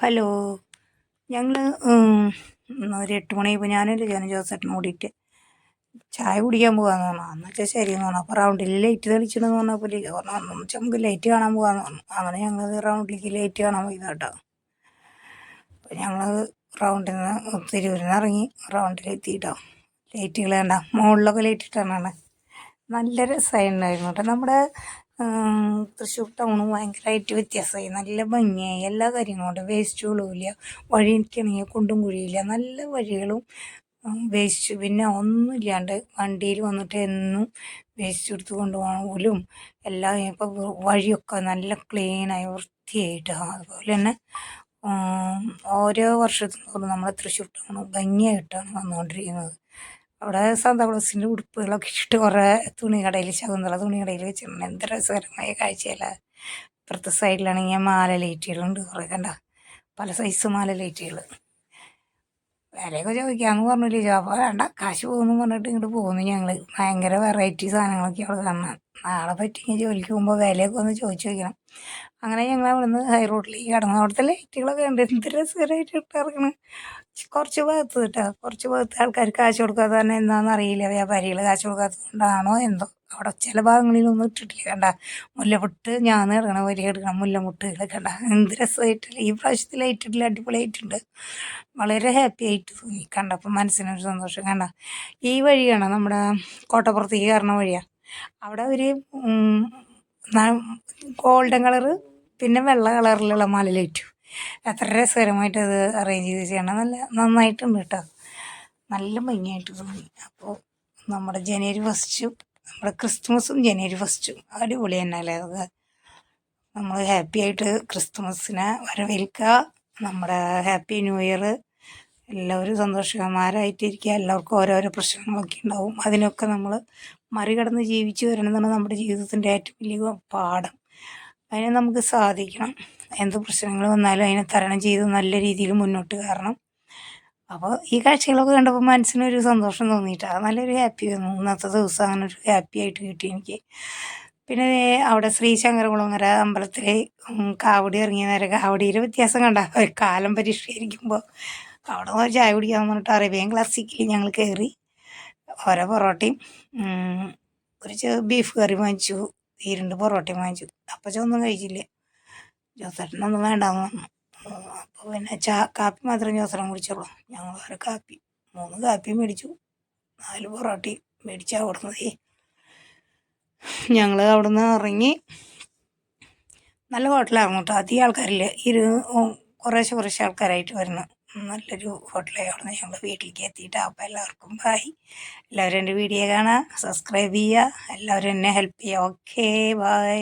Hello. ഞങ്ങൾ ഒരു എട്ട് മണി ഇപ്പോൾ ഞാനൊരു ജന ജോസേട്ടനും കൂടിയിട്ട് ചായ കുടിക്കാൻ പോകാമെന്ന് പറഞ്ഞു. എന്ന് വെച്ചാൽ ശരി എന്ന് പറഞ്ഞു അപ്പോൾ റൗണ്ടിൽ ലൈറ്റ് തെളിച്ചിടെന്ന് പറഞ്ഞപ്പോൾ പറഞ്ഞു. വെച്ചാൽ നമുക്ക് ലൈറ്റ് കാണാൻ പോകാമെന്ന് പറഞ്ഞു. അങ്ങനെ ഞങ്ങൾ റൗണ്ടിലേക്ക് ലൈറ്റ് കാണാൻ പോയി കേട്ടോ അപ്പോൾ ഞങ്ങൾ റൗണ്ടിൽ നിന്ന് തിരൂരിൽ നിന്ന് ഇറങ്ങി റൗണ്ടിൽ എത്തിയിട്ടോ. ലൈറ്റുകൾ വേണ്ട മുകളിലൊക്കെ ലൈറ്റ് ഇട്ടാണ് നല്ല രസമായിട്ടുണ്ടായിരുന്നു കേട്ടോ നമ്മുടെ തൃശ്ശൂർ ടൗണ് ഭയങ്കരമായിട്ട് വ്യത്യാസമായി നല്ല ഭംഗിയായി. എല്ലാ കാര്യങ്ങളും ഉണ്ട്. വേസ്റ്റ് ഇല്ല വഴി എനിക്കാണെങ്കിൽ കൊണ്ടും കുഴിയില്ല. നല്ല വഴികളും വേസ്റ്റ്. പിന്നെ ഒന്നുമില്ലാണ്ട് വണ്ടിയിൽ വന്നിട്ട് എന്നും വേസ്റ്റ് എടുത്ത് കൊണ്ടുപോകണം പോലും. എല്ലാം ഇപ്പോൾ വഴിയൊക്കെ നല്ല ക്ലീനായി വൃത്തിയായിട്ട്. അതുപോലെ തന്നെ ഓരോ വർഷത്തിനോറും നമ്മുടെ തൃശ്ശൂർ ടൗൺ ഭംഗിയായിട്ടാണ് വന്നുകൊണ്ടിരിക്കുന്നത്. അവിടെ സാന്താക്ലോസിന്റെ ഉടുപ്പുകളൊക്കെ ഇട്ടിട്ട് കുറേ തുണിക്കടയിൽ ശകുന്തള തുണിക്കടയിൽ വെച്ചിട്ടുണ്ട്. എന്ത് രസകരമായ കാഴ്ചയല്ല. ഇപ്പുറത്തെ സൈഡിലാണെങ്കിൽ മാല ലൈറ്റുകളുണ്ട് കുറേ കണ്ട. പല സൈസ് മാല ലൈറ്റുകൾ. വിലയൊക്കെ ചോദിക്കാമെന്ന് പറഞ്ഞില്ലേ. അപ്പോൾ വേണ്ട കാശ് പോകുന്നു പറഞ്ഞിട്ട് ഇങ്ങോട്ട് പോകുന്നു ഞങ്ങൾ ഭയങ്കര വെറൈറ്റി സാധനങ്ങളൊക്കെ അവിടെ കാണാൻ നാളെ പറ്റിയെങ്കിൽ ജോലിക്ക് പോകുമ്പോൾ വിലയൊക്കെ ഒന്ന് ചോദിച്ചു വയ്ക്കണം അങ്ങനെ ഞങ്ങൾ അവിടെ നിന്ന് ഹൈ റോഡിലേക്ക് കടന്നു അവിടുത്തെ ലൈറ്റുകളൊക്കെ ഉണ്ട് എന്ത് രസകരമായിട്ട് ഇട്ടിറങ്ങണ് കുറച്ച് ഭാഗത്ത് കേട്ടോ കുറച്ച് ഭാഗത്ത് ആൾക്കാർ കാശ് കൊടുക്കാതെ തന്നെ എന്താണെന്ന് അറിയില്ല വ്യാപാരികൾ കാശ് കൊടുക്കാത്തത് കൊണ്ടാണോ എന്തോ. അവിടെ ചില ഭാഗങ്ങളിലൊന്നും ഇട്ടിട്ടില്ല കണ്ട. മുല്ലപൊട്ട് ഞാൻ ഇറങ്ങണം വരി എടുക്കണം മുല്ലമുട്ടുകൾ കണ്ട. എന്ത് രസമായിട്ടില്ല ഈ പ്രാവശ്യത്തിൽ ലൈറ്റിട്ടില്ല അടിപൊളിയായിട്ടുണ്ട്. വളരെ ഹാപ്പി ആയിട്ട് തോന്നി. കണ്ടപ്പോൾ മനസ്സിനൊരു സന്തോഷം കണ്ട. ഈ വഴിയാണ്? നമ്മുടെ കോട്ടപ്പുറത്തേക്ക് കയറുന്ന വഴിയാണ് അവിടെ ഒരു ഗോൾഡൻ കളറ് പിന്നെ വെള്ള കളറിലുള്ള മല ലൈറ്റും എത്ര രസകരമായിട്ട് അത് അറേഞ്ച് ചെയ്ത് ചെയ്യണം നല്ല നന്നായിട്ടുണ്ട് കേട്ടോ നല്ല ഭംഗിയായിട്ട് തോന്നി. അപ്പോൾ നമ്മുടെ ജനുവരി ഫസ്റ്റും നമ്മുടെ ക്രിസ്മസും ജനുവരി ഫസ്റ്റും അടിപൊളി തന്നെ അല്ലേ അത്. നമ്മൾ ഹാപ്പി ആയിട്ട് ക്രിസ്മസിനെ വരവേൽക്കുക. നമ്മുടെ ഹാപ്പി ന്യൂ ഇയർ എല്ലാവരും സന്തോഷകന്മാരായിട്ടിരിക്കുക എല്ലാവർക്കും ഓരോരോ പ്രശ്നങ്ങളൊക്കെ ഉണ്ടാവും. അതിനൊക്കെ നമ്മൾ മറികടന്ന് ജീവിച്ചു വരണമെന്നാണ് നമ്മുടെ ജീവിതത്തിന്റെ ഏറ്റവും വലിയ പാഠം. അതിന് നമുക്ക് സാധിക്കണം. എന്ത് പ്രശ്നങ്ങൾ വന്നാലും അതിനെ തരണം ചെയ്ത് നല്ല രീതിയിൽ മുന്നോട്ട് കയറണം. അപ്പോൾ ഈ കാഴ്ചകളൊക്കെ കണ്ടപ്പോൾ മനസ്സിനൊരു സന്തോഷം തോന്നിയിട്ടാണ് നല്ലൊരു ഹാപ്പി വന്നു ഇന്നത്തെ ദിവസം അങ്ങനെ ഒരു ഹാപ്പി ആയിട്ട് കിട്ടി എനിക്ക്. പിന്നെ അവിടെ ശ്രീ ശങ്കരകുളങ്ങര അമ്പലത്തിൽ കാവടി ഇറങ്ങിയ നേരം കാവടിയിലെ വ്യത്യാസം കണ്ട. കാലം പരിഷ്കരിക്കുമ്പോൾ അവിടെ നിന്ന് ചായ കുടിക്കാമെന്ന് പറഞ്ഞിട്ട് അറേബ്യൻ ക്ലാസിക്കിൽ ഞങ്ങൾ കയറി ഓരോ പൊറോട്ടയും ഒരു ബീഫ് കറി വാങ്ങിച്ചു. ഈ രണ്ട് പൊറോട്ടയും വാങ്ങിച്ചു. അപ്പം ഒന്നും കഴിച്ചില്ല. ജോസേട്ടനൊന്നും വേണ്ടാന്ന് പറഞ്ഞു. അപ്പോൾ പിന്നെ ചാ കാപ്പി മാത്രം ജോസേട്ടൻ കുടിച്ചോളൂ. ഞങ്ങൾ ഓരോ കാപ്പി മൂന്ന് കാപ്പിയും മേടിച്ചു. നാല് പൊറോട്ടയും മേടിച്ചാൽ അവിടുന്ന് ഞങ്ങൾ അവിടുന്ന് ഇറങ്ങി. നല്ല ഹോട്ടലായിരുന്നു കേട്ടോ അധികം ആൾക്കാരില്ല. ഇരു കുറേശ്ശെ കുറേശ്ശെ ആൾക്കാരായിട്ട് വരുന്നു നല്ലൊരു ഹോട്ടലായിരുന്നു ഞങ്ങൾ വീട്ടിലേക്ക് എത്തിയിട്ട് അപ്പോൾ എല്ലാവർക്കും ബായ് എല്ലാവരും എന്റെ വീഡിയോ കാണാം സബ്സ്ക്രൈബ് ചെയ്യുക എല്ലാവരും എന്നെ ഹെൽപ്പ് ചെയ്യുക ഓക്കേ ബായ്